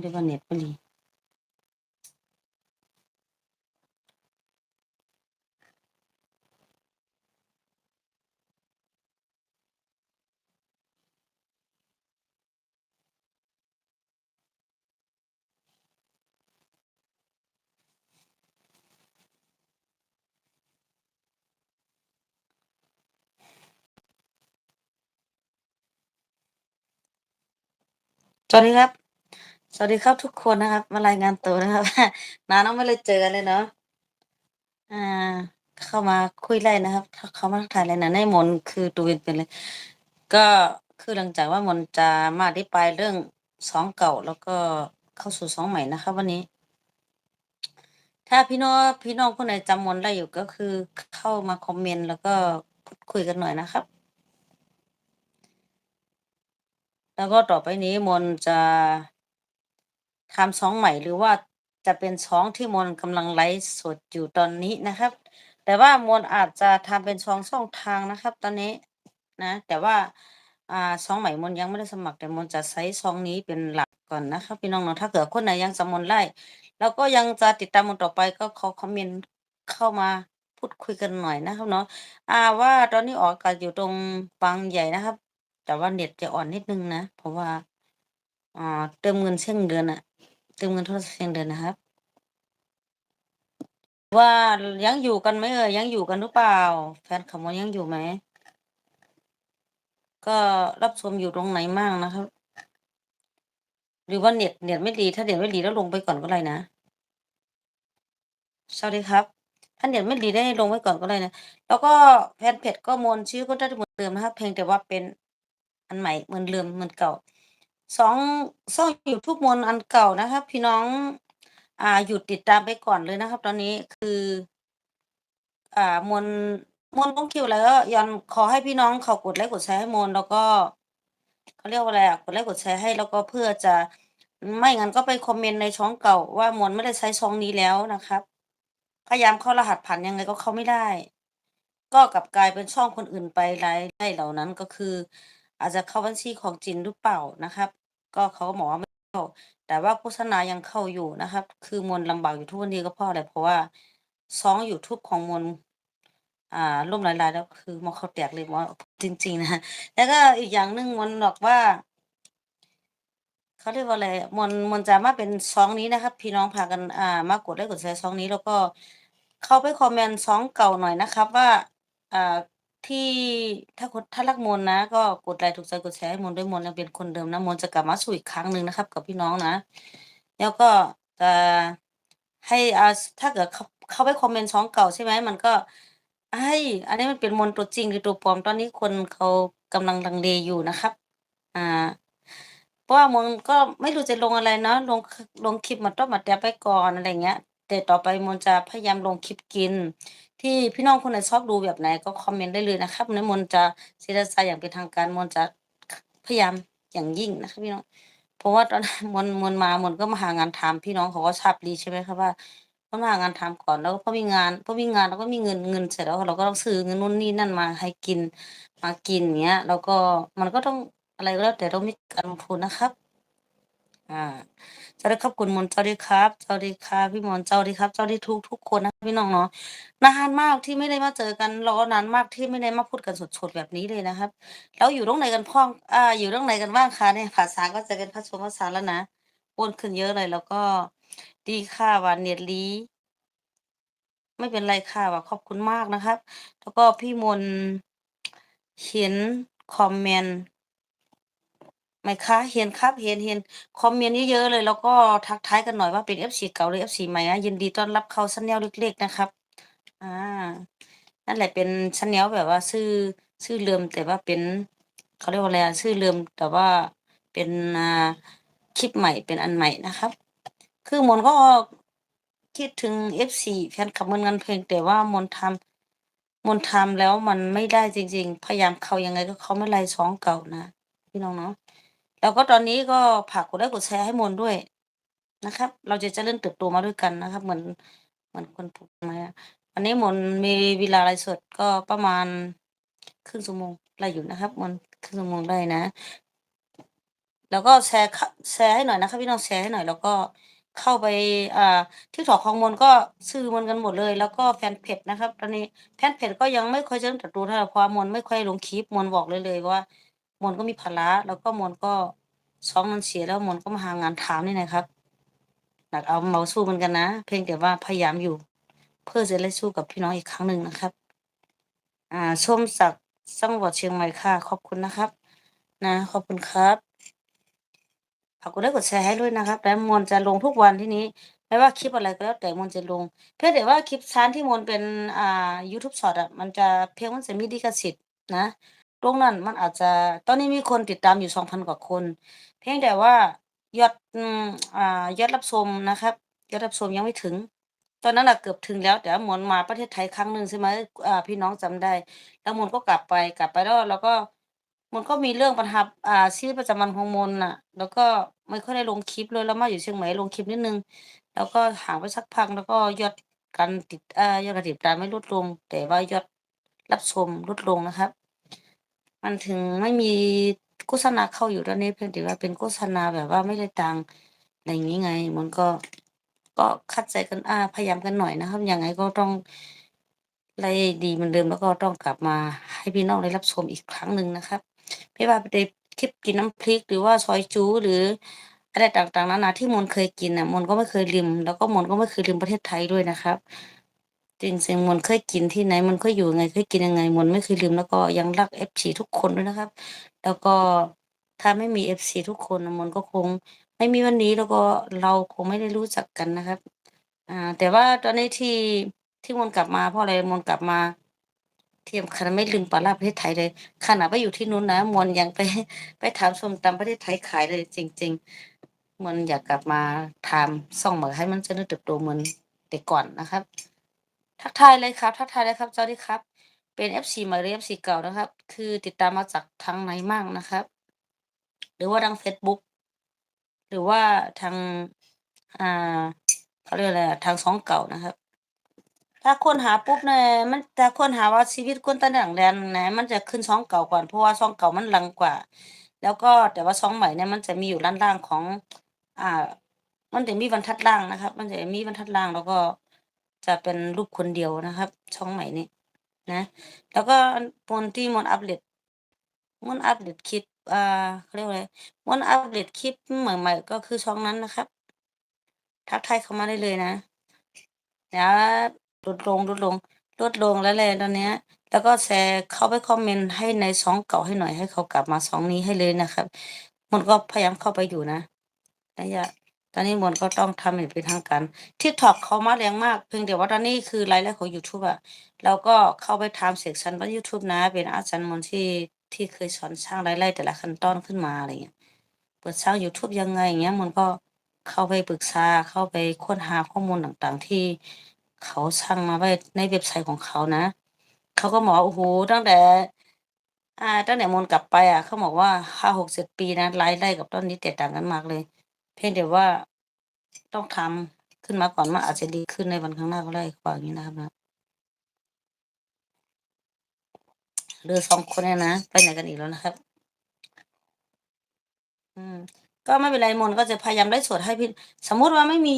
เรียกว่าเน็ตไม่ดีสวัสดีครับ สวัสดีครับทุกคนนะครับ มารายงานตัวนะครับนานแล้วไม่ได้เจอกันเลยเนาะอ่า เข้ามาคุยไล่นะครับเขามาทักทายอะไรนะในมนคือตูเป็นเป็นเลย ก็คือหลังจากว่ามนจะมาได้ไปลายเรื่องสองเก่าแล้วก็เข้าสู่สองใหม่นะครับวันนี้ ถ้าพี่น้องพี่น้องคนไหนจำมนได้อยู่ก็คือเข้ามาคอมเมนต์แล้วก็พูดคุยกันหน่อยนะครับแล้วก็ต่อไปนี้มนจะ ทำสองใหม่หรือว่าจะเป็นสองที่มนต์กำลังไลฟ์สดอยู่ตอนนี้นะครับ แต่ว่ามนต์อาจจะทำเป็นสองช่องทางนะครับ ตอนนี้นะแต่ว่าอ่าช่องใหม่มนยังไม่ได้สมัครแต่มนจะใช้ช่องนี้เป็นหลักก่อนนะครับพี่น้องเนาะถ้าเกิดคนไหนยังจำมนได้แล้วก็ยังจะติดตามมนต์ต่อไปก็ขอคอมเมนต์เข้ามาพูดคุยกันหน่อยนะครับเนาะอ่าว่าตอนนี้ออกอากาศอยู่ตรงบางใหญ่นะครับ แต่ว่าเน็ตจะอ่อนนิดนึงนะเพราะว่าอ่าเติมเงินเช่นเดือนอะ เติมเงินโทรศัพท์เช่นเดือนนะครับ ว่ายังอยู่กันไหมเอ่ยยังอยู่กันหรือเปล่า แฟนคลับมนยังอยู่ไหมก็รับชมอยู่ตรงไหนมั่งนะครับ หรือว่าเน็ตเน็ตไม่ดี ถ้าเน็ตไม่ดีแล้วลงไปก่อนก็ได้นะสวัสดีครับถ้าเน็ตไม่ดีได้ลงไว้ก่อนก็ได้นะ แล้วก็แฟนเพจก็มนต์ชื่อก็ได้เหมือนเดิมนะครับ เพียงแต่ว่าเป็นอันใหม่เหมือนเดิมเหมือนเก่า สองช่องยูทูบมนอันเก่านะครับ พี่น้องอ่าหยุดติดตามไปก่อนเลยนะครับ ตอนนี้คืออ่ามนมนต์ลงคลิปแล้วก็ยันขอให้พี่น้องเขากดไลค์กดแชร์ให้มนแล้วก็เขาเรียกว่าอะไรอะกดไลค์กดแชร์ให้แล้วก็เพื่อจะไม่งั้นก็ไปคอมเมนต์ในช่องเก่า ว่ามนไม่ได้ใช้ช่องนี้แล้วนะครับพยายามเข้ารหัสผ่านยังไงก็เข้าไม่ได้ ก็กลับกลายเป็นช่องคนอื่นไปรายได้เหล่านั้นก็คือ อาจจะเข้าบัญชีของจริงหรือเปล่านะครับ ก็เขาก็บอกว่าไม่เข้า แต่ว่าโฆษณายังเข้าอยู่นะครับ คือมนต์ลำบากอยู่ทุกวันนี้ก็เพราะอะไรเพราะว่าช่องอยู่ทูบของมนต์อ่าล่มหลายๆแล้วคือมนเขาแตกเลยว่าจริง ๆ นะแล้วก็อีกอย่างหนึ่งมนต์บอกว่าเขาเรียกว่าอะไรมนต์มนต์จะมาเป็นช่องนี้นะครับ พี่น้องพากันอ่ามากดไลค์กดแชร์ช่องนี้แล้วก็เข้าไปคอมเมนต์ช่องเก่าหน่อยนะครับ ว่าอ่า ที่ถ้าคนถ้ารักมนต์นะ ก็กดไลค์ถูกใจกดแชร์ให้มนต์ด้วยมนต์ยังเป็นคนเดิมนะมนต์จะกลับมาสู่อีกครั้งหนึ่งนะครับ กับพี่น้องนะ แล้วก็จะให้อ่าถ้าเกิดเขาเข้าไปคอมเมนต์ช่องเก่าใช่ไหมมันก็ให้อันนี้มันเป็นมนต์ตัวจริงหรือตัวปลอมตอนนี้คนเขากำลังลังเลอยู่นะครับ อ่า เพราะว่ามนต์ก็ไม่รู้จะลงอะไรเนาะลงลงคลิปมาต้มมาแต๊บไปก่อนอะไรเงี้ย แต่ต่อไปมนต์จะพยายามลงคลิปกิน ที่พี่น้องคนไหนชอบดูแบบไหนก็คอมเมนต์ได้เลยนะครับแล้วมนต์จะเจรจาอย่างเป็นทางการมนต์จะพยายามอย่างยิ่งนะคะพี่น้องเพราะว่าตอนมนต์มนมามนต์ก็มาหางานทำพี่น้องเขาก็ทราบดีใช่ไหมคะว่าต้อมาหางานทำก่อนแล้วพอมีงานพอมีงานเราก็มีเงินเงินเสร็จแล้วเราก็ต้องซื้อเงินนู่นนี่นั่นมาให้กินมากินเงี้ยแล้วก็มันก็ต้องอะไรก็แล้วแต่ต้องมีการลงทุนนะครับ อ่าสวัสดีครับคุณมนต์สวัสดีครับสวัสดีครับพี่มนต์สวัสดีครับสวัสดีทุกๆคนนะพี่น้องเนาะนานมากที่ไม่ได้มาเจอกันแล้วก็นานมากที่ไม่ได้มาพูดกันสดๆแบบนี้เลยนะครับ แล้วอยู่ตรงไหนกันพ้องอ่าอยู่ตรงไหนกันบ้างคะเนี่ยภาษาก็จะเป็นผสมผสานแล้วนะอ้วนขึ้นเยอะเลยแล้วก็ดีค่ะว่าเน็ตดีไม่เป็นไรค่ะว่าขอบคุณมากนะครับ แล้วก็พี่มนต์เห็นคอมเมนต์ ไหมคะ?เห็นครับ เห็นๆคอมเมนต์เยอะๆเลย แล้วก็ทักทายกันหน่อยว่าเป็น FC เก่าหรือ FC ใหม่นะยินดีต้อนรับเข้าชาแนลเล็กๆนะครับอานั่นแหละเป็นชาแนลแบบว่าชื่อชื่อเดิมแต่ว่าเป็นเขาเรียกว่าอะไรอะชื่อเดิมแต่ว่าเป็นอ่าคลิปใหม่เป็นอันใหม่นะครับ คือมนก็คิดถึง FC แฟนคลับเมือนกันเพียงแต่ว่ามนทำมนทำแล้วมันไม่ได้จริง ๆ พยายามเข้ายังไงก็เขาไม่ได้ช่องเก่านะพี่น้องเนาะ แล้วก็ตอนนี้ก็ฝากกดไลค์กดแชร์ให้มนด้วยนะครับ เราจะเจริญเติบโตมาด้วยกันนะครับ เหมือนเหมือนคนปลูกไม้อะวันนี้มนมีเวลาไลฟ์สดก็ประมาณครึ่งชั่วโมงได้อยู่นะครับมนครึ่งชั่วโมงได้นะ แล้วก็แชร์แชร์ให้หน่อยนะคะพี่น้องแชร์ให้หน่อย แล้วก็เข้าไปอ่า TikTok ของมนก็ชื่อมนกันหมดเลย แล้วก็แฟนเพจนะครับ ตอนนี้แฟนเพจก็ยังไม่ค่อยจะดูเท่าไหร่เพราะมนไม่ค่อยลงคลิปมนบอกเลยเลยว่า มนก็มีภาระแล้วก็มนก็ซ้อมมันเสียแล้วมนก็มาหางานทำนี่นะครับอยากเอาเมาสู้เหมือนกันนะ เพียงแต่ว่าพยายามอยู่ เพื่อจะได้สู้กับพี่น้องอีกครั้งหนึ่งนะครับ อ่าชมศักดิ์จังหวัดเชียงใหม่ค่ะขอบคุณนะครับ นะขอบคุณครับฝากกดไลค์กดแชร์ให้ด้วยนะครับแล้วมนจะลงทุกวันที่นี้ไม่ว่าคลิปอะไรก็แล้วแต่มนจะลง เพียงแต่ว่าคลิปชั้นที่มนเป็นอ่ายูทูบ Shorts อะมันจะเพลงมันจะมีลิขสิทธิ์นะ ตรงนั้นมันอาจจะตอนนี้มีคนติดตามอยู่2,000กว่าคน เพียงแต่ว่ายอดอ่ายอดรับชมนะครับยอดรับชมยังไม่ถึง ตอนนั้นน่ะเกือบถึงแล้วแต่ว่ามนมาประเทศไทยครั้งหนึ่งใช่ไหมอ่าพี่น้องจำได้ แล้วมนก็กลับไปกลับไปแล้วแล้วก็มนก็มีเรื่องปัญหาอ่าชีวิตประจำวันของมนน่ะ แล้วก็ไม่ค่อยได้ลงคลิปเลยแล้วมาอยู่เชียงใหม่ลงคลิปนิดนึง แล้วก็ห่างไปสักพักแล้วก็ยอดการติดอ่ายอดการติดตามไม่ลดลง แต่ว่ายอดรับชมลดลงนะครับ มันถึงไม่มีโฆษณาเข้าอยู่ตอนนี้เพียงแต่ว่าเป็นโฆษณาแบบว่าไม่ได้ตังค์อะไรอย่างงี้ไง มันก็ก็คัดใจกันอ่าพยายามกันหน่อยนะครับยังไงก็ต้องได้ดีเหมือนเดิมแล้วก็ต้องกลับมาให้พี่น้องได้รับชมอีกครั้งหนึ่งนะครับ ไม่ว่าในคลิปกินน้ำพริกหรือว่าซอยจูหรืออะไรต่างๆนานาที่มนเคยกินน่ะมนก็ไม่เคยลืมแล้วก็มนก็ไม่เคยลืมประเทศไทยด้วยนะครับ จริงๆมนเคยกินที่ไหน มันเคยอยู่ยังไงเคยกินยังไงมนไม่เคยลืมแล้วก็ยังรัก FC ทุกคนด้วยนะครับ แล้วก็ถ้าไม่มี FC ทุกคนมนก็คงไม่มีวันนี้แล้วก็เราคงไม่ได้รู้จักกันนะครับ อ่า แต่ว่าตอนนี้ที่ที่มนกลับมาเพราะอะไรมนกลับมาเที่สำคัญไม่ลืมปลาราประเทศไทยเลยขนาดว่าอยู่ที่นู้นนะมนยังไปไปทำส้มตำประเทศไทยขายเลยจริง ๆมนอยากกลับมาทำช่องใหม่ให้มันเจริญเติบโตเหมือนแต่ก่อนนะครับ ทักทายเลยครับ ทักทายเลยครับสวัสดีครับ เป็น FC ใหม่หรือ FC เก่านะครับ คือติดตามมาจากทางไหนมั่งนะครับ หรือว่าทางเฟซบุ๊กหรือว่าทางอ่าเขาเรียกอะไรทางช่องเก่านะครับ ถ้าค้นหาปุ๊บเนี่ยมันจะค้นหาว่าชีวิตคนต่างแดนนะมันจะขึ้นช่องเก่าก่อนเพราะว่าช่องเก่ามันดังกว่า แล้วก็แต่ว่าช่องใหม่เนี่ยมันจะมีอยู่ล่างๆของ อ่า มันจะมีบรรทัดล่างนะครับ มันจะมีบรรทัดล่างแล้วก็ จะเป็นรูปคนเดียวนะครับ ช่องใหม่นี้นะ แล้วก็มนที่มอนอัปเดตมอนอัปเดตคลิปอ่าเขาเรียกว่าอะไรมนอัปเดตคลิปใหม่ๆก็คือช่องนั้นนะครับ ทักทายเข้ามาได้เลยนะเดี๋ยวลดลงลดลงลดลงแล้วแหละตอนเนี้ย แล้วก็แชร์เข้าไปคอมเมนต์ให้ในช่องเก่าให้หน่อยให้เขากลับมาช่องนี้ให้เลยนะครับมันก็พยายามเข้าไปอยู่นะระยะ ตอนนี้มนก็ต้องทำอย่างเป็นทางการ TikTok เขามาแรงมาก เพียงแต่ว่าตอนนี้คือรายแรกของยูทูบอะเราก็เข้าไปทำ section ว่ายูทูบนะ เป็นอาจารย์มนที่ที่เคยสอนสร้างรายได้แต่ละขั้นตอนขึ้นมาอะไรเงี้ยเปิดสร้างยูทูบยังไงอย่างเงี้ยมนก็เข้าไปปรึกษาเข้าไปค้นหาข้อมูลต่างๆ ที่เขาสร้างมาไว้ในเว็บไซต์ของเขานะเขาก็บอกว่าโอ้โฮตั้งแต่อ่าตั้งแต่มนกลับไปอะเขาบอกว่า5-6-7ปีนะรายได้กับตอนนี้แตกต่างกันมากเลย เพียงแต่ว่าต้องทำขึ้นมาก่อนมันอาจจะดีขึ้นในวันข้างหน้าก็ได้เขว่าอย่างงี้นะครับนะเหลือ2คนเนี่ยนะไปไหนกันอีกแล้วนะครับ อืมก็ไม่เป็นไรมนก็จะพยายามไลฟ์สดให้พี่สมมุติว่าไม่มี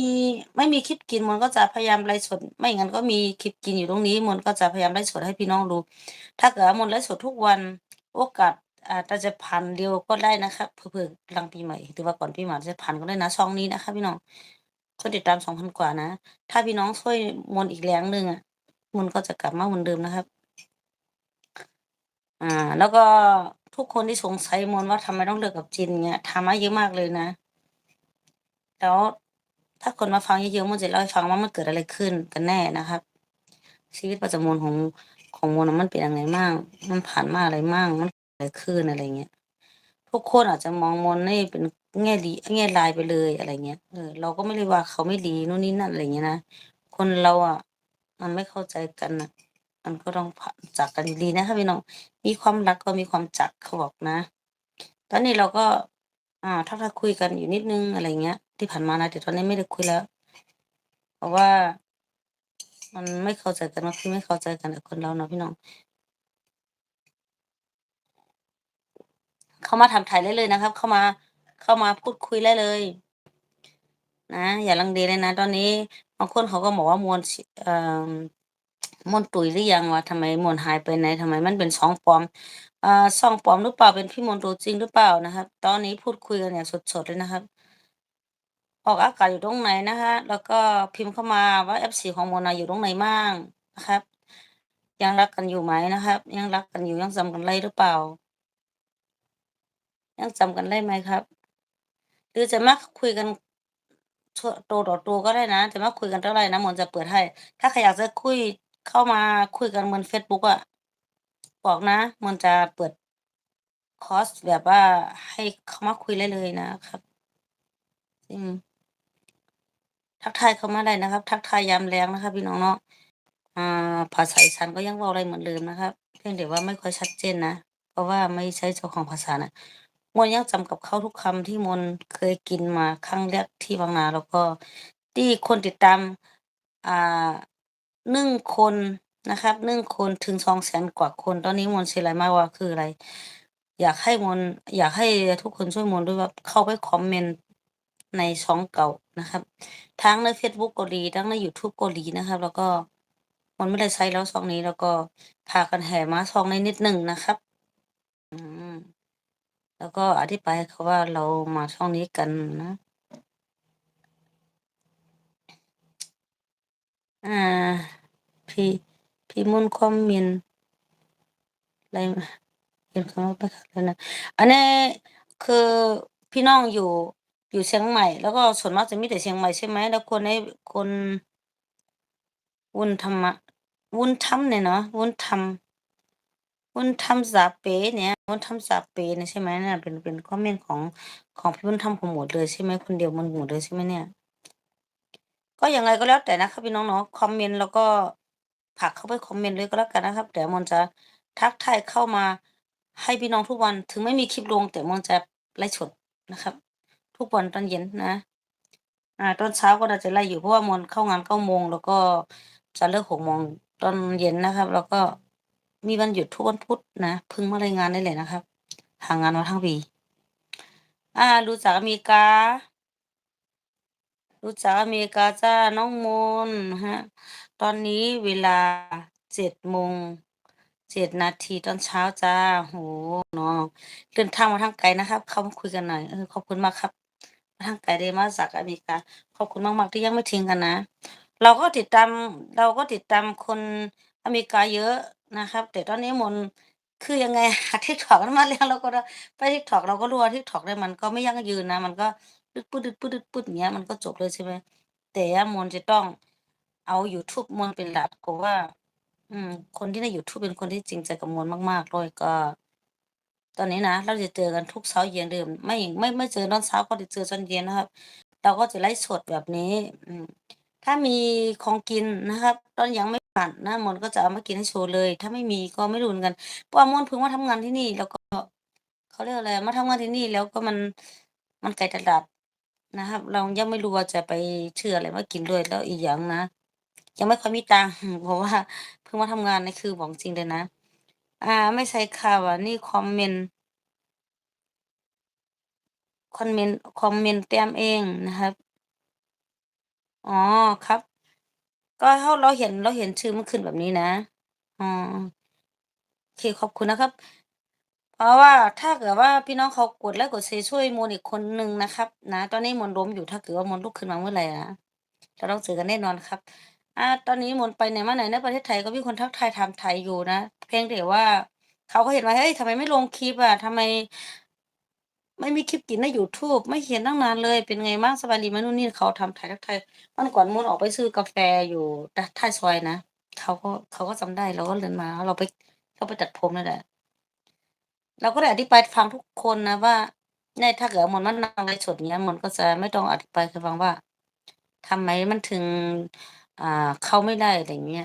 ไม่มีคลิปกินมนก็จะพยายามไลฟ์สด ไม่งั้นก็มีคลิปกินอยู่ตรงนี้ มนก็จะพยายามไลฟ์สดให้พี่น้องดู ถ้าเกิดมนไลฟ์สดทุกวัน โอกาส อาจจะพันเดียวก็ได้นะครับเผลอๆหลังปีใหม่หรือว่าก่อนปีใหม่อาจะพันก็ได้นะช่องนี้นะคะ พี่น้องคนติดตาม2,000กว่านะ ถ้าพี่น้องช่วยมนอีกแรงหนึ่งอะมนก็จะกลับมาเหมือนเดิมนะครับอ่า แล้วก็ทุกคนที่สงสัยมนว่าทำไมต้องเลิกกับจินเงี้ยถามาเยอะมากเลยนะ แล้วถ้าคนมาฟังเยอะๆมนจะเล่าให้ฟังว่ามันเกิดอะไรขึ้นกันแน่นะครับ ชีวิตประจำวันของของมนต์อะมันเป็นยังไงมั่งมันผ่านมาอะไรมั่งมันเกิด อะไรขึ้นอะไรเงี้ยทุกคนอาจจะมองมนต์นี่เป็นแง่ดีแง่ร้ายไปเลยอะไรเงี้ยเออเราก็ไม่ได้ว่าเขาไม่ดีนู่นนี่นั่นอะไรเงี้ยนะคนเราอะ มันไม่เข้าใจกันน่ะ มันก็ต้องพจากกันดีนะคะพี่น้องมีความรักก็มีความจากเขาบอกนะ ตอนนี้เราก็ อ่าทักๆคุยกันอยู่นิดนึงอะไรเงี้ย ที่ผ่านมานะแต่ตอนนี้ไม่ได้คุยแล้ว เพราะว่า มันไม่เข้าใจกันก็คือไม่เข้าใจกันอะคนเราเนาะพี่น้อง เข้ามาถามไถ่ได้เลยนะครับ เข้ามาเข้ามาพูดคุยได้เลย นะ อย่าลังเลเลยนะ ตอนนี้บางคนเขาก็บอกว่ามวลเอ่อมวลตุยหรือยังวะทำไมมวลหายไปไหนทำไมมันเป็นช่องปลอมอ่าช่องปลอมหรือเปล่าเป็นพี่มนต์ตัวจริงหรือเปล่านะครับ ตอนนี้พูดคุยกันอย่างสดๆเลยนะครับออกอากาศอยู่ตรงไหนนะคะ แล้วก็พิมพ์เข้ามาว่า FC ของมนต์น่ะอยู่ตรงไหนมั่งนะครับ ยังรักกันอยู่ไหมนะครับ ยังรักกันอยู่ยังจำกันได้หรือเปล่า? ยังจำกันได้ไหมครับ?หรือจะมาคุยกันตัวต่อตัวก็ได้นะ จะมาคุยกันก็ได้นะมนจะเปิดให้ ถ้าใครอยากจะคุยเข้ามาคุยกันบนเฟซบุ๊กอะบอกนะมนจะเปิดคอร์สแบบว่าให้เข้ามาคุยได้เลยนะครับอืมทักทายเข้ามาได้นะครับ ทักทายยามแลงนะคะพี่น้องเนาะอ่าภาษาอีสานก็ยังเว้าได้เหมือนเดิมนะครับ เพียงแต่ว่าไม่ค่อยชัดเจนนะ เพราะว่าไม่ใช่เจ้าของภาษาน่ะ มนยังจำกับเขาทุกคำที่มนเคยกินมาครั้งแรกที่บางนาแล้วก็ที่คนติดตามอ่า1คนนะครับ1คนถึง200,000กว่าคน ตอนนี้มนต์สิไลมาว่าคืออะไร อยากให้มนอยากให้ทุกคนช่วยมนด้วยว่าเข้าไปคอมเมนต์ในช่องเก่านะครับ ทั้งในเฟซบุ๊กก็ดีทั้งในยูทูบก็ดีนะครับ แล้วก็มนไม่ได้ใช้แล้วช่องนี้แล้วก็พากันแห่มาช่องนี้นิดหนึ่งนะครับ อืม แล้วก็อธิบายเขาว่าเรามาช่องนี้กันนะ อ่า พี่พี่มนต์คอมเมนต์อะไรเห็นเขาว่าไปคักแล้วนะอันนี้คือพี่น้องอยู่อยู่เชียงใหม่ แล้วก็ส่วนมากจะมีแต่เชียงใหม่ใช่ไหมแล้วคนในคน วุ้นธรรมะวุ้นธรรมเนี่ยเนาะวุ้นธรรม วุ้นธรรมสาเปเนี่ยวุ้นธรรมสาเปเนี่ยใช่ไหมเนี่ยเป็นเป็นคอมเมนต์ของของพี่บุญธรรมของหมดเลยใช่ไหมคนเดียวมันหมดเลยใช่ไหมเนี่ย?ก็ยังไงก็แล้วแต่นะครับพี่น้องเนาะคอมเมนต์แล้วก็ผลักเข้าไปคอมเมนต์เลยก็แล้วกันนะครับเดี๋ยวมนจะทักทายเข้ามาให้พี่น้องทุกวันถึงไม่มีคลิปลง แต่มนจะไลฟ์สดนะครับ ทุกวันตอนเย็นนะ อ่าตอนเช้าก็น่าจะไลฟ์อยู่เพราะว่ามนเข้างาน9โมงแล้วก็จะเลิก6โมงตอนเย็นนะครับ แล้วก็ มีวันหยุดทุกวันพุธนะพิ่งมารายงานนี่แหละนะครับ หางานมาทั้งปีอ่า รู้จักอเมริกา รู้จักอเมริกาจ้ะน้องมนต์นะตอนนี้เวลา7โมง7นาทีตอนเช้าจ้ะโอ้โฮเนาะเดินทางมาทางไกลนะครับ เข้ามาคุยกันหน่อย เออ ขอบคุณมากครับ มาทางไกลเลยมาจากอเมริกา ขอบคุณมากๆที่ยังไม่ทิ้งกันนะ เราก็ติดตาม เราก็ติดตามคนอเมริกาเยอะ นะครับ แต่ตอนนี้มนคือยังไงอะ TikTok มันมาแล้วเราก็ไป TikTok เราก็รู้ว่า TikTok เนี่ยมันก็ไม่ยั่งยืนนะ มันก็ตึดปื๊ดๆๆๆอย่างเงี้ยมันก็จบเลยใช่ไหมแต่มนจะต้องเอายูทูบมนเป็นหลักเพราะว่า อืม คนที่ในยูทูบเป็นคนที่จริงใจกับมนมากๆเลยก็ ตอนนี้นะเราจะเจอกันทุกเช้าเย็นเดิม ไม่ไม่ไม่เจอตอนเช้าก็จะเจอตอนเย็นนะครับ เราก็จะไลฟ์สดแบบนี้ อืมถ้ามีของกินนะครับ ตอนยังไม่ ผ่านนะมนก็จะเอามากินให้โชว์เลย ถ้าไม่มีก็ไม่รู้เหมือนกันเพราะว่ามนเพิ่งมาทำงานที่นี่ แล้วก็เขาเรียกอะไรมาทำงานที่นี่แล้วก็มันมันไกลตลาดนะครับ เรายังไม่รู้ว่าจะไปซื้ออะไรมากินด้วยแล้วอีกอย่างนะยังไม่ค่อยมีตังค์เพราะว่าเพิ่งมาทำงานนี่คือบอกจริงเลยนะ อ่า ไม่ใช่ค่ะว่านี่คอมเมนต์คอนเมนต์คอมเมนต์แต้มเองนะครับ อ๋อครับ ก็เราเห็นเราเห็นชื่อมันขึ้นแบบนี้นะอ๋อโอเคขอบคุณนะครับ เพราะว่าถ้าเกิดว่าพี่น้องเขากดไลค์กดแชร์ช่วยมนต์อีกคนหนึ่งนะครับ นะ ตอนนี้มนต์ล้มอยู่ถ้าเกิดว่ามนต์ลุกขึ้นมาเมื่อไหร่นะเราต้องเจอกันแน่นอนครับอาตอนนี้มนต์ไปไหนมาไหนในประเทศไทยก็มีคนทักทายถามไถ่อยู่นะ เพียงแต่ว่าเขาก็เห็นว่าเฮ้ยทำไมไม่ลงคลิปอะทำไม ไม่มีคลิปกินในยูทูบไม่เห็นตั้งนานเลย เป็นไงบ้างสบายดีไหมนู่นนี่เขาถามไถ่ทักทายวันก่อนมนออกไปซื้อกาแฟอยู่ตท้ายซอยนะเขาก็เขาก็จำได้เราก็เดินมาเราไปเราไปตัดผมนั่นแหละเราก็ได้อธิบายฟังทุกคนนะว่าเน่ถ้าเกิดว่ามนมานั่งไลฟ์สดเงี้ยมันก็จะไม่ต้องอธิบายให้ฟังว่าทำไมมันถึง อ่าเข้าไม่ได้อะไรเงี้ย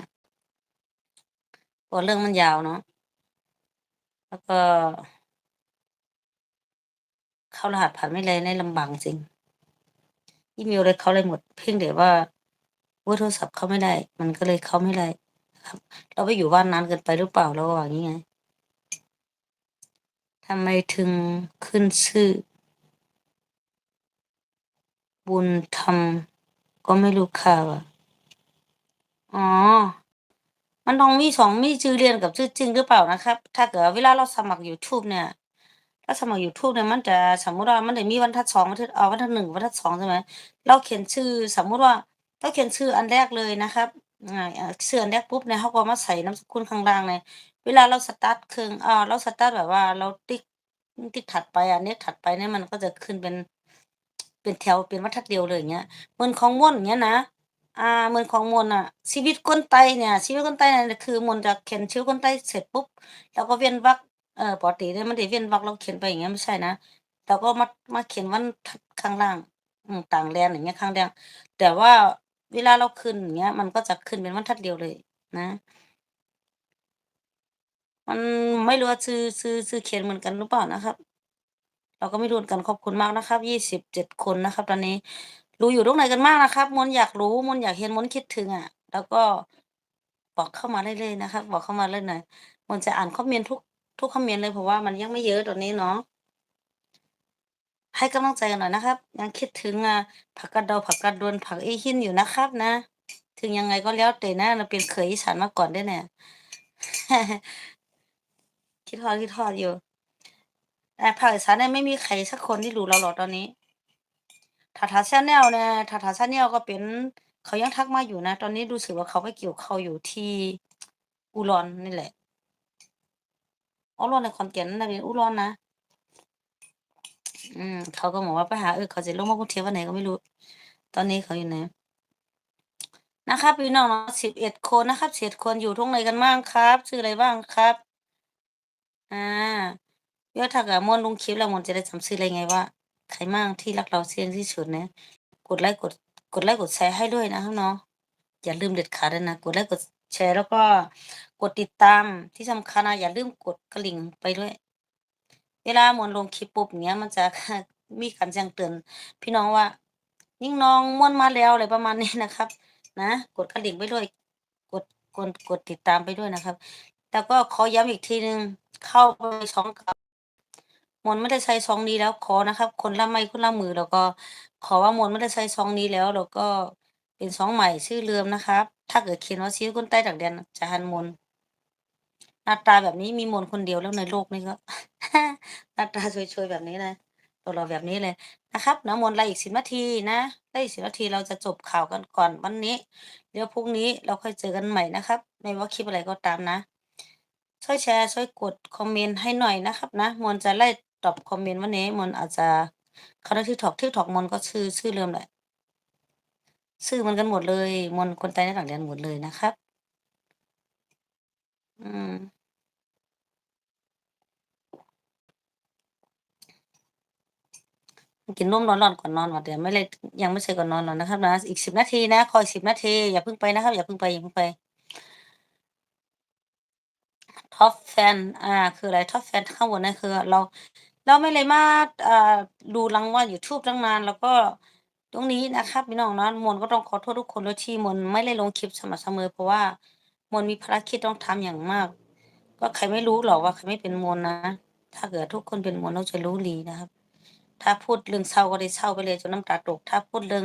พราะเรื่องมันยาวเนาะแล้วก็ เข้ารหัสผ่านไม่ได้ได้ลำบากจริงอีเมลอะไรเข้าได้หมด เพียงแต่ว่าเบอร์โทรศัพท์เข้าไม่ได้ มันก็เลยเข้าไม่ได้ครับ เราไปอยู่บ้านนานเกินไปหรือเปล่าเราก็ว่างี้ไงทำไมถึงขึ้นชื่อ บุญธรรมก็ไม่รู้ค่ะว่ะอ๋อ มันต้องมี2มีชื่อเล่นกับชื่อจริงหรือเปล่านะครับ ถ้าเกิดเวลาเราสมัครยูทูบเนี่ย ถ้าสมัครยูทูบเนี่ยมันจะสมมุติว่ามันจะมีบรรทัด2บรรทัดอ่าบรรทัด1บรรทัด2ใช่ไหมเราเขียนชื่อสมมุติว่าเราเขียนชื่ออันแรกเลยนะครับอ่าอ่าชื่ออันแรกปุ๊บเนี่ยเราก็มาใส่นามสกุลข้างล่างเนี่ยเวลาเราสตาร์ตเครื่องอ่าเราสตาร์ตแบบว่าเราติ๊กติ๊กถัดไปอะ next ถัดไปเนี่ยมันก็จะขึ้นเป็นเป็นแถวเป็นบรรทัดเดียวเลยอย่างเงี้ยเหมือนของม่วนอย่างเงี้ยนะอ่าเหมือนของมนต์น่ะ ชีวิตคนไตเนี่ย ชีวิตคนไตเนี่ยคือมนจะเขียนชื่อคนไตเสร็จปุ๊บแล้วก็เว้นวรรคเออปกติเนี่ยมันจะเว้นวรรคเราเขียนไปอย่างเงี้ยไม่ใช่นะเราก็มามาเขียนบรรทัดข้างล่างอืต่างแดนอย่างเงี้ยข้างแดนแต่ว่าเวลาเราขึ้นอย่างเงี้ย มันก็จะขึ้นเป็นบรรทัดเดียวเลยนะมันไม่รู้ว่าชื่อชื่อชื่อเขียนเหมือนกันหรือเปล่านะครับ เราก็ไม่รู้กันขอบคุณมากนะครับ27คนนะครับ ตอนนี้ รู้อยู่ตรงไหนกันบ้างนะครับมนอยากรู้มนอยากเห็นมนคิดถึงอะแล้วก็บอกเข้ามาได้เลยๆนะครับ บอกเข้ามาเลยหน่อยมนจะอ่านคอมเมนต์ทุก ทุกคอมเมนต์เลยเพราะว่ามันยังไม่เยอะตอนนี้เนาะให้กำลังใจกันหน่อยนะครับ ยังคิดถึงอ่าผักกาดดอผักกาดดวนผักอีหินอยู่นะครับนะ ถึงยังไงก็แล้วแต่นะเราเป็นเขยอีสานมาก่อนเด้เนี่ยคิดฮอดคิดฮอดอยู่แต่ภาคอีสานเนี่ยไม่มีใครสักคนที่รู้เราหรอกตอนนี้ถาถาแชนเนลเนี่ยถาถาแชนเนลก็เป็นเขายังทักมาอยู่นะ ตอนนี้รู้สึกว่าเขาไปเกี่ยวเข้าอยู่ที่อุดรนี่แหละ อุดรในขอนแก่นน่าจะเป็นอุดรนนะ อืมเขาก็บอกว่าไปหาเออเขาสิลงมากรุงเทพวันไหนก็ไม่รู้ ตอนนี้เขาอยู่ไหนนะครับพี่น้อง11คนนะครับ11คนอยู่ตรงไหนกันบ้างครับชื่ออะไรบ้างครับ?อ่าเดี๋ยวถ้าเกิดม่วนลงคลิปแล้วม่วนจะได้จำชื่ออะได้ไงว่าใครบ้างที่รักเราเสียงที่สุดนะกดไลก์กดกดไลก์กดแชร์ให้ด้วยนะครับเนาะอย่าลืมเด็ดขาดนะกดไลก์กดแชร์แล้วก็ กดติดตามที่สำคัญอะอย่าลืมกดกระดิ่งไปด้วย เวลามวนลงคลิปปุ๊บเงี้ยมันจะมีการแจ้งเตือนพี่น้องว่า ยิ่งน้องมวนมาแล้วอะไรประมาณนี้นะครับ นะ กดกระดิ่งไปด้วย กดกดกดติดตามไปด้วยนะครับ แล้วก็ขอย้ำอีกทีหนึ่งเข้าไปช่องก่ามนไม่ได้ใช้ช่องนี้แล้วขอนะครับ คนละไม้คนละมือแล้วก็ขอว่ามนไม่ได้ใช้ช่องนี้แล้ว แล้วก็เป็นช่องใหม่ชื่อเดิมนะครับ ถ้าเกิดเขียนว่าชีวิตคนใต้ต่างแดนจะหันมน น้าตาแบบนี้มีมนคนเดียวแล้วในโลกนี้ก็หน้าตาสวยๆแบบนี้นะหล่อๆแบบนี้เลยนะครับเนาะมนต์เหลืออีก10นาทีนะเหลืออีก10นาทีเราจะจบข่าวกันก่อนวันนี้เดี๋ยวพรุ่งนี้เราค่อยเจอกันใหม่นะครับ ไม่ว่าคลิปอะไรก็ตามนะ ช่วยแชร์ช่วยกดคอมเมนต์ให้หน่อยนะครับนะมนจะไล่ตอบคอมเมนต์วันนี้มนอาจจะเขาใน TikTok TikTok มนก็ชื่อชื่อเดิมแหละชื่อมือนกันหมดเลย มนคนใต้ในต่างแดนหมดเลยนะครับ อืม กินนมร้อนๆก่อนนอนว่ะเดี๋ยวไม่ได้ยังไม่ใช่ก่อนนอนหรอกนะครับนะอีก10นาทีนะขออีก10นาทีอย่าเพิ่งไปนะครับ อย่าเพิ่งไปอย่าเพิ่งไปท็อปแฟนอ่า คืออะไรท็อปแฟนข้างบนนั่นคือ เรา เราไม่ได้มาอ่าดูรางวัลยูทูบตั้งนาน แล้วก็ตรงนี้นะครับพี่น้องนะมนก็ต้องขอโทษทุกคนด้วยที่มนไม่ได้ลงคลิปสม่ำเสมอเพราะว่ามนมีภารกิจต้องทำอย่างมาก ก็ใครไม่รู้หรอกว่าใครไม่เป็นมนนะถ้าเกิดทุกคนเป็นมนต์เราจะรู้ดีนะครับ ถ้าพูดเรื่องเศร้าก็ได้เศร้าไปเลยจนน้ำตาตก ถ้าพูดเรื่อง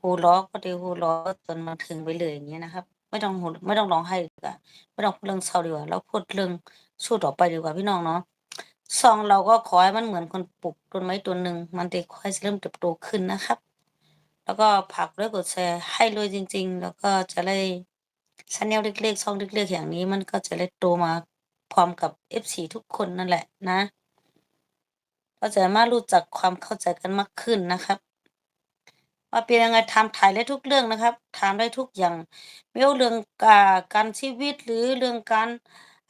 หัวเราะก็ได้หัวเราะจนมันถึงไปเลยอย่างเงี้ยนะครับ ไม่ต้องหัวไม่ต้องร้องไห้ดีกว่าไม่ต้องพูดเรื่องเศร้าดีกว่าเราพูดเรื่องสู้ต่อไปดีกว่าพี่น้องเนาะช่องเราก็ขอให้มันเหมือนคนปลูกต้นไม้ต้นหนึ่งมันจะค่อยเริ่มเติบโตขึ้นนะครับ แล้วก็ฝากดไลก์กดแชร์ให้เลยจริง ๆ แล้วก็จะได้ชนเนลเล็กๆช่องเล็กๆอย่างนี้มันก็จะได้โตมาพร้อมกับ FC ทุกคนนั่นแหละนะ ก็จะมารู้จักความเข้าใจกันมากขึ้นนะครับ ว่าเป็นยังไงถามถ่ายได้ทุกเรื่องนะครับถามได้ทุกอย่างไม่ว่าเรื่องการชีวิตหรือเรื่องการ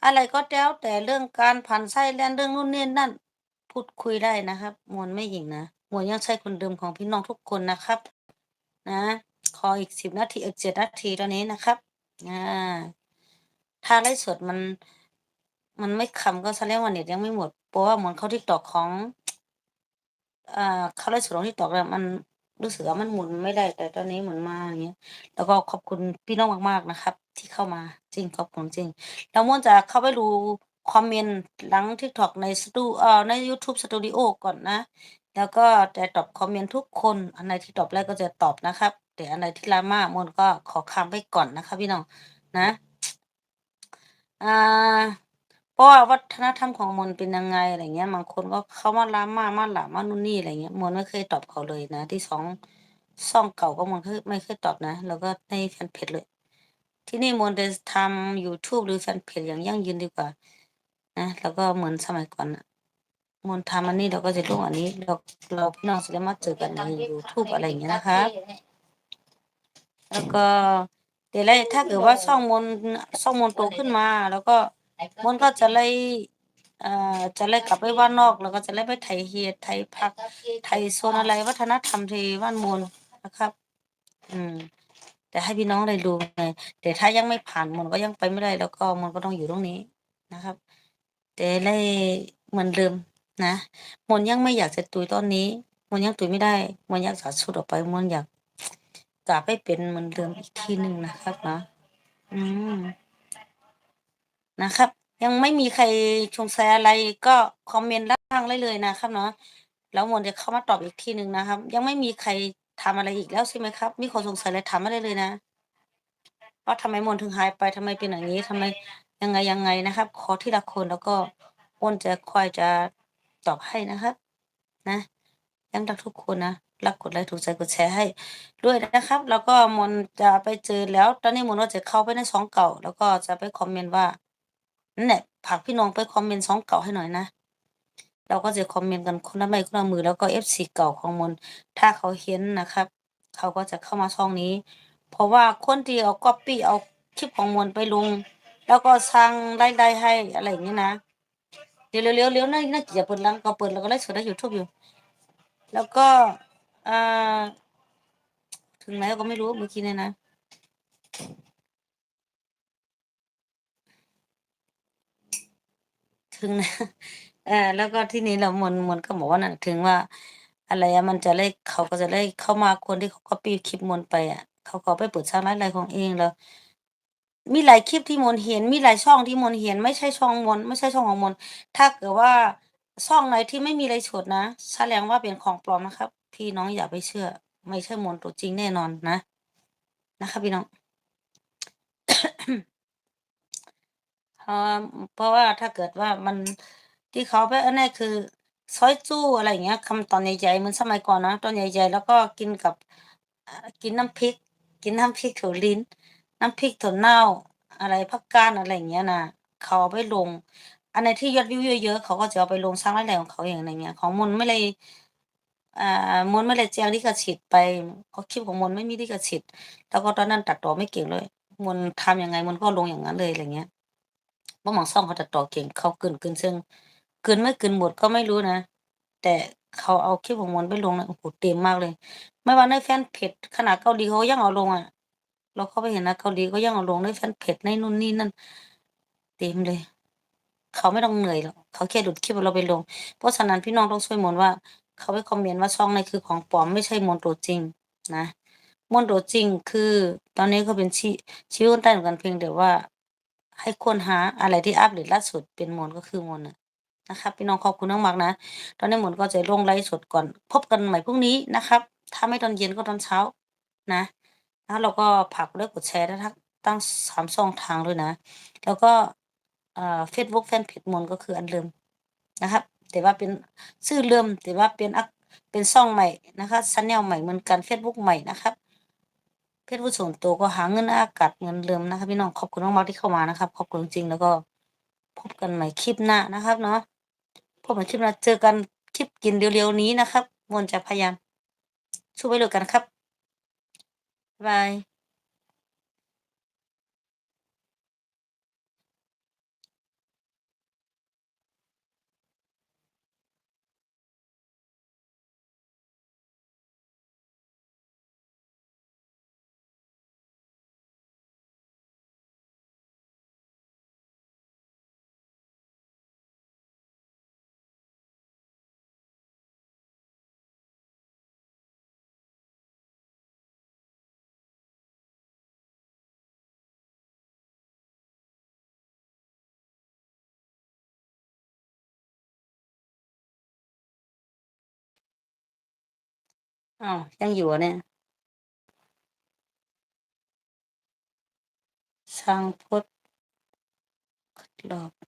อะไรก็แล้วแต่เรื่องการผ่านไส้แลนเรื่องนู่นนี่นั่น พูดคุยได้นะครับมนต์ไม่หยิ่งนะมนต์ยังใช่คนเดิมของพี่น้องทุกคนนะครับ นะขออีก10นาทีอีก7นาทีตอนนี้นะครับอ่าถ้าไลฟ์สดมัน มันไม่ขำก็แสดงว่าเน็ตยังไม่หมด เพราะว่าเหมือนเข้า TikTok ของอ่าเข้าไลฟ์สดของ TikTok อะมันรู้สึกว่ามันหมุนไม่ได้ แต่ตอนนี้หมุนมาอย่างเงี้ย แล้วก็ขอบคุณพี่น้องมากๆนะครับ ที่เข้ามาจริงขอบคุณจริง แล้วม่วนจะเข้าไปดูคอมเมนต์หลัง TikTok ในสตูเอ่อในยูทูบสตูดิโอก่อนนะ แล้วก็จะตอบคอมเมนต์ทุกคนอันไหนที่ตอบได้ก็จะตอบนะครับแต่อันไหนที่ drama มนก็ขอค้างไว้ก่อนนะคะพี่น้องนะอ่า เพราะว่าวัฒนธรรมของมนต์เป็นยังไงอะไรเงี้ยบางคนก็เข้ามา drama มา drama นู่นนี่อะไรเงี้ยมนต์ไม่เคยตอบเขาเลยนะ ที่2ช่องเก่าก็มนต์เคยไม่เคยตอบนะ แล้วก็ในแฟนเพจเลย ที่นี่มนต์จะทำยูทูบหรือแฟนเพจอย่างยั่งยืนดีกว่านะแล้วก็เหมือนสมัยก่อนน่ะมนต์ทำอันนี้เราก็จะลงอันนี้เราเราพี่น้องจะได้มาเจอกันในยูทูบอะไรอย่างเงี้ยนะคะ แล้วก็เดี๋ยวไล่ถ้าเกิดว่าช่องมนต์ช่องมนต์โตขึ้นมาแล้วก็ มันก็จะไล่อ่าจะไล่กลับไปบ้านนอกแล้วก็จะไล่ไปไถเฮ็ดไถผักไถสวนอะไรวัฒนธรรมที่บ้านมนนะครับ อืม แต่ให้พี่น้องได้รู้ไงแต่ถ้ายังไม่ผ่านมันก็ยังไปไม่ได้ แล้วก็มันก็ต้องอยู่ตรงนี้นะครับ แต่ไล่เหมือนเดิมนะมนยังไม่อยากจะตุยตอนนี้มนยังตุยไม่ได้มนอยากจะสุดออกไปมนอยากกลับไปเป็นเหมือนเดิมอีกทีหนึ่งนะครับเนาะอืม นะครับ ยังไม่มีใครสงสัยอะไรก็คอมเมนต์ล่างได้เลยนะครับเนาะแล้วมนจะเข้ามาตอบอีกทีหนึ่งนะครับ ยังไม่มีใครถาอะไรอีกแล้วใช่ไหมครับ?มีข้อสงสัยอะไรถามมาได้เลยนะว่าทำไมมนถึงหายไปทำไมเป็นอย่างงี้ทำไมยังไงๆนะครับ ขอที่ละคนแล้วก็มนจะคอยจะตอบให้นะครับ นะยังรักทุกคนนะรักกดไลค์ถูกใจกดแชร์ให้ด้วยนะครับ แล้วก็มนจะไปเจอแล้ว ตอนนี้มนก็จะเข้าไปในช่องเก่า แล้วก็จะไปคอมเมนต์ว่า นั่นแหละฝากพี่น้องไปคอมเมนต์ช่องเก่าให้หน่อยนะ เราก็จะคอมเมนต์กันคนละไม้คนละมือแล้วก็ FC เก่าของมนต์ถ้าเขาเห็นนะครับ เขาก็จะเข้ามาช่องนี้ เพราะว่าคนที่เอาก๊อบปี้เอาคลิปของมนต์ไปลง แล้วก็สร้างรายได้ให้อะไรอย่างงี้นะเดี๋ยวเร็วๆเร็วน่าน่าจะเปิดร้านก็เปิดแล้วก็ไลฟ์สดในยูทูบอยู่ แล้วก็อ่าถึงไหนก็ไม่รู้เมื่อกี้เนี่ยนะ ถึงนะเออแล้วก็ที่นี้แล้วมนมนก็บอกว่านั่นถึงว่า อะไรอะมันจะไล่เขาก็จะไล่เข้ามาคนที่เขาก๊อบปี้คลิปมนไปอะเขาก็เอไปเปิดสร้างรายได้ของเองแล้ว มีหลายคลิปที่มนเห็น มีหลายช่องที่มนเห็น ไม่ใช่ช่องมนไม่ใช่ช่องของมนถ้าเกิดว่าช่องไหนที่ไม่มีไลฟ์สดนะแสดงว่าเป็นของปลอมนะครับ พี่น้องอย่าไปเชื่อ ไม่ใช่มนต์ตัวจริงแน่นอนนะ นะครับพี่น้อง เพราะเพราะว่าถ้าเกิดว่ามันที่เขาไปอันนั้นคือซอยจู้อะไรอย่างเงี้ยคำตอนใหญ่ๆเหมือนสมัยก่อนนะตอนใหญ่ๆแล้วก็กินกับกินน้ำพริก กินน้ำพริกถั่วลิ้น น้ำพริกถั่วเน่าอะไรผักก้านอะไรอย่างเงี้ยนะเขาไปลง อันไหนที่ยอดวิวเยอะๆเขาก็จะเอาไปลงสร้างรายได้ของเขาเองอะไรเงี้ย ของมนไม่ได้อ่ามนไม่ได้แจ้งลิขสิทธิ์ไปเพราะคลิปของมนไม่มีลิขสิทธิ์แล้วก็ตอนนั้นตัดต่อไม่เก่งด้วยมนต์ทำยังไงมนก็ลงอย่างงั้นเลยอะไรเงี้ย เพราะบางช่องเขาตัดต่อเก่งเขากลืนซึ่งกลืนไม่กลืนหมดก็ไม่รู้นะ แต่เขาเอาคลิปของมนไปลงนะโอ้โฮเต็มมากเลย ไม่ว่าในแฟนเพจขนาดเกาหลีเขายังเอาลงอะเราเข้าไปเห็นนะเกาหลีก็ยังเอาลงในแฟนเพจในนู่นนี่นั่นเต็มเลย เขาไม่ต้องเหนื่อยหรอกเขาแค่ดูดคลิปเราไปลง เพราะฉะนั้นพี่น้องต้องช่วยมนว่า เขาไปคอมเมนต์ว่าช่องนั้นคือของปลอมไม่ใช่มนตัวจริงนะมนตัวจริงคือ ตอนนี้ก็เป็นชีชีวิตคนใต้เหมือนกันเพียงแต่ว่า ให้ค้นหาอะไรที่อัปเดตล่าสุดเป็นมนก็คือมนนะครับพี่น้องขอบคุณมากๆนะ ตอนนี้มนก็จะลงไลฟ์สดก่อน พบกันใหม่พรุ่งนี้นะครับ ถ้าไม่ตอนเย็นก็ตอนเช้านะแล้วเราก็ฝากกดไลค์กดแชร์นะครับตั้ง3ช่องทางด้วยนะ แล้วก็เฟซบุ๊กแฟนเพจมนก็คืออันเดิมนะครับ แต่ว่าเป็นชื่อเดิมแต่ว่าเป็นอักเป็นช่องใหม่นะคะชันเนลใหม่เหมือนกันเฟซบุ๊กใหม่นะครับ เพื่อนผู้ส่วนตัวก็หาเงินนอากาศเงินเดิมนะครับพี่น้องขอบคุณมากที่เข้ามานะครับขอบคุณจริงแล้วก็พบกันใหม่คลิปหน้านะครับเนาะพบกันคลิปหน้าเจอกันคลิปกินเร็วๆนี้นะครับมนจะพยายามช่วยไปด้วยกันครับบาย อ้าวยังอยู่เนี่ย?ช้างพดรอบ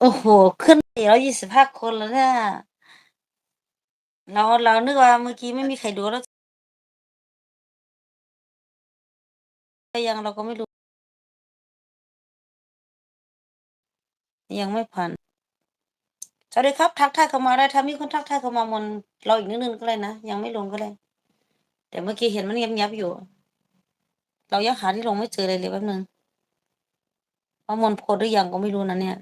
โอ้โฮขึ้น425คนแล้วเนี่ยเราเรานึกว่าเมื่อกี้ไม่มีใครดูแล้วยังเราก็ไม่รู้ ยังไม่ผ่านสวัสดีครับ ทักทายเข้ามาได้ถ้ามีคนทักทายเข้ามามนรออีกนิดนึงก็ได้นะ ยังไม่ลงก็ได้แต่เมื่อกี้เห็นมันแงับๆอยู่ เรายังหาที่ลงไม่เจอเลยเดี๋ยแป๊บนึงว่ามนโพสหรือยังก็ไม่รู้นะเนี่ย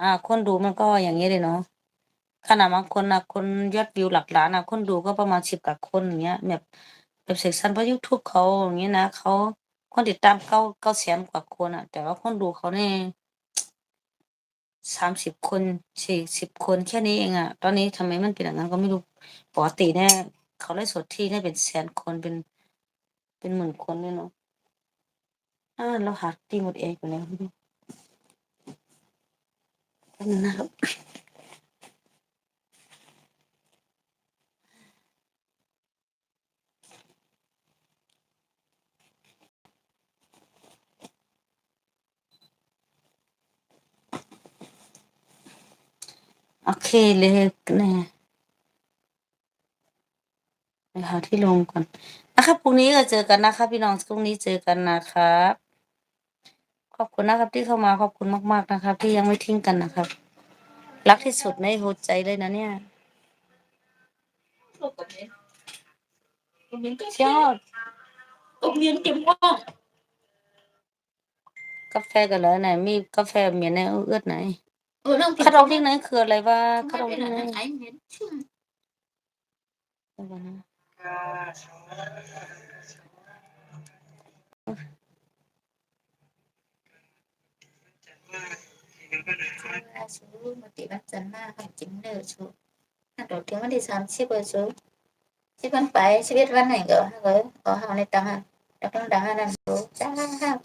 อาคนดูมันก็อย่างงี้เลยเนาะขนาดบางคนนะคนยอดวิวหลักล้านอะคนดูก็ประมาณ10กว่าคนอย่างเงี้ย แบบแบบเสกสรรเพราะยูทูบเขาอย่างเงี้ยนะเขาคนติดตามเก้า900,000กว่าคนอะแต่ว่าคนดูเขาเนี่30คน40คนแค่นี้เองอะตอนนี้ทำไมมันเป็นอย่างงั้นก็ไม่รู้ปกติเนี่ยเขาไลฟ์สดที่ได้เป็น100,000คนเป็น เป็นหมื่นคนเลยเนาะอ่าเราหารีโมตแอร์อยู่ไหนไม่รู้แป๊บนึ่งนะครับโอเคเลยน่ไปหาที่ลงก่อนนะครับพรุ่งนี้ก็เจอกันนะครับ พี่น้องพรุ่งนี้เจอกันนะครับ ขอบคุณนะครับที่เข้ามาขอบคุณมาก ๆนะครับ ที่ยังไม่ทิ้งกันนะครับ รักที่สุดในหัวใจเลยนะเนี่ยยอดกาแฟกับแล้วไหนมีกาแฟเหม็นในเอื้อดไหนคาราโอเกะนั้นคืออะไรวะคาราโอเกะนั้นเดี๋ยวก่อ chính là số một tỷ bát dần là hành chính nở số hàng đầu tiếng mắt thì sám xếp với số xếp văn phải xếp biết văn hành gỡ có hàng này tăng hàng đọc trong đảng hàng số đã hàng.